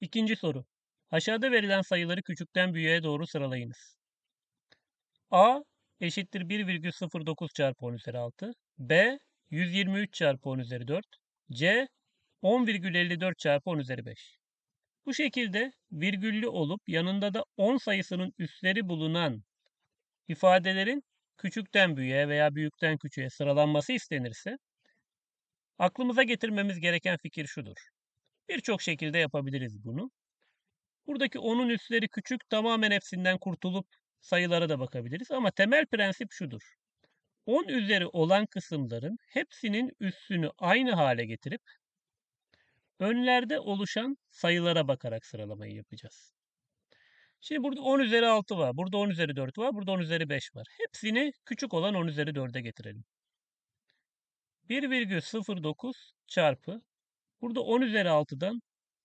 İkinci soru. Aşağıda verilen sayıları küçükten büyüğe doğru sıralayınız. A eşittir 1,09 çarpı 10 üzeri 6. B 123 çarpı 10 üzeri 4. C 10,54 çarpı 10 üzeri 5. Bu şekilde virgüllü olup yanında da 10 sayısının üsleri bulunan ifadelerin küçükten büyüğe veya büyükten küçüğe sıralanması istenirse aklımıza getirmemiz gereken fikir şudur. Birçok şekilde yapabiliriz bunu. Buradaki 10'un üstleri küçük tamamen hepsinden kurtulup sayılara da bakabiliriz ama temel prensip şudur. 10 üzeri olan kısımların hepsinin üssünü aynı hale getirip önlerde oluşan sayılara bakarak sıralamayı yapacağız. Şimdi burada 10 üzeri 6 var. Burada 10 üzeri 4 var. Burada 10 üzeri 5 var. Hepsini küçük olan 10 üzeri 4'e getirelim. 1,09 çarpı burada 10 üzeri 6'dan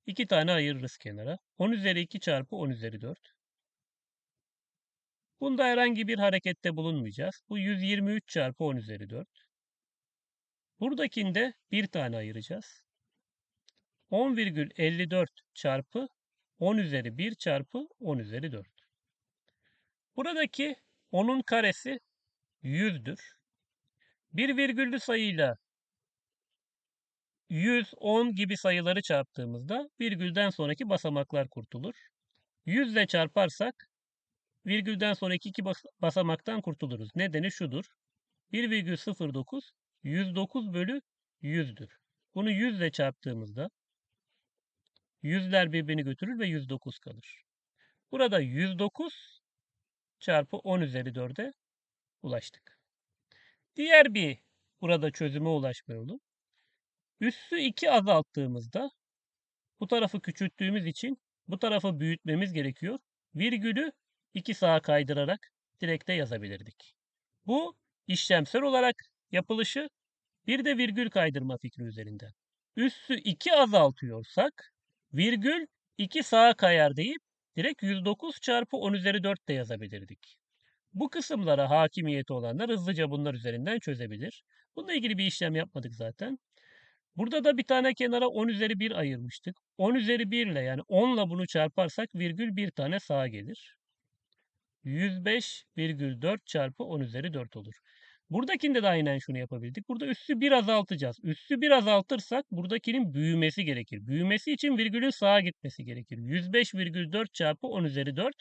2 tane ayırırız kenara. 10 üzeri 2 çarpı 10 üzeri 4. Bunda herhangi bir harekette bulunmayacağız. Bu 123 çarpı 10 üzeri 4. Buradakinde bir tane ayıracağız. 10,54 çarpı 10 üzeri 1 çarpı 10 üzeri 4. Buradaki 10'un karesi 100'dür. Bir virgüllü sayıyla 100, 10 gibi sayıları çarptığımızda virgülden sonraki basamaklar kurtulur. 100 ile çarparsak virgülden sonraki iki basamaktan kurtuluruz. Nedeni şudur. 1,09 109 bölü 100'dür. Bunu 100 ile çarptığımızda yüzler birbirini götürür ve 109 kalır. Burada 109 çarpı 10 üzeri 4'e ulaştık. Diğer bir burada çözüme ulaşma yolu. Üssü 2 azalttığımızda bu tarafı küçülttüğümüz için bu tarafı büyütmemiz gerekiyor. Virgülü 2 sağa kaydırarak direkte yazabilirdik. Bu işlemsel olarak yapılışı bir de virgül kaydırma fikri üzerinden. Üssü 2 azaltıyorsak virgül 2 sağa kayar deyip direkt 109 çarpı 10 üzeri 4 de yazabilirdik. Bu kısımlara hakimiyeti olanlar hızlıca bunlar üzerinden çözebilir. Bununla ilgili bir işlem yapmadık zaten. Burada da bir tane kenara 10 üzeri 1 ayırmıştık. 10 üzeri 1 ile yani 10 ile bunu çarparsak virgül bir tane sağa gelir. 105,4 çarpı 10 üzeri 4 olur. Buradakinde de aynen şunu yapabildik. Burada üssü bir azaltacağız. Üssü bir azaltırsak buradakinin büyümesi gerekir. Büyümesi için virgülün sağa gitmesi gerekir. 105,4 çarpı 10 üzeri 4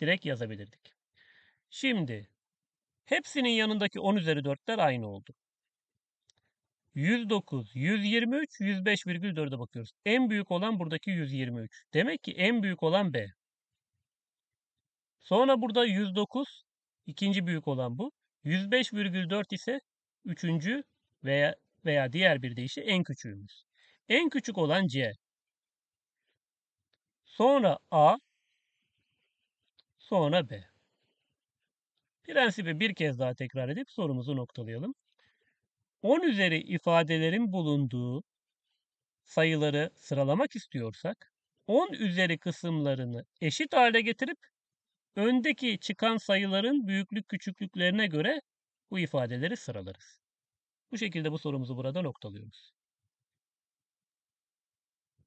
direkt yazabilirdik. Şimdi hepsinin yanındaki 10 üzeri 4'ler aynı oldu. 109, 123, 105,4'e bakıyoruz. En büyük olan buradaki 123. Demek ki en büyük olan B. Sonra burada 109, ikinci büyük olan bu. 105,4 ise üçüncü veya veya diğer bir deyişle en küçüğümüz. En küçük olan C. Sonra A, sonra B. Prensibi bir kez daha tekrar edip sorumuzu noktalayalım. 10 üzeri ifadelerin bulunduğu sayıları sıralamak istiyorsak 10 üzeri kısımlarını eşit hale getirip öndeki çıkan sayıların büyüklük küçüklüklerine göre bu ifadeleri sıralarız. Bu şekilde bu sorumuzu burada noktalıyoruz.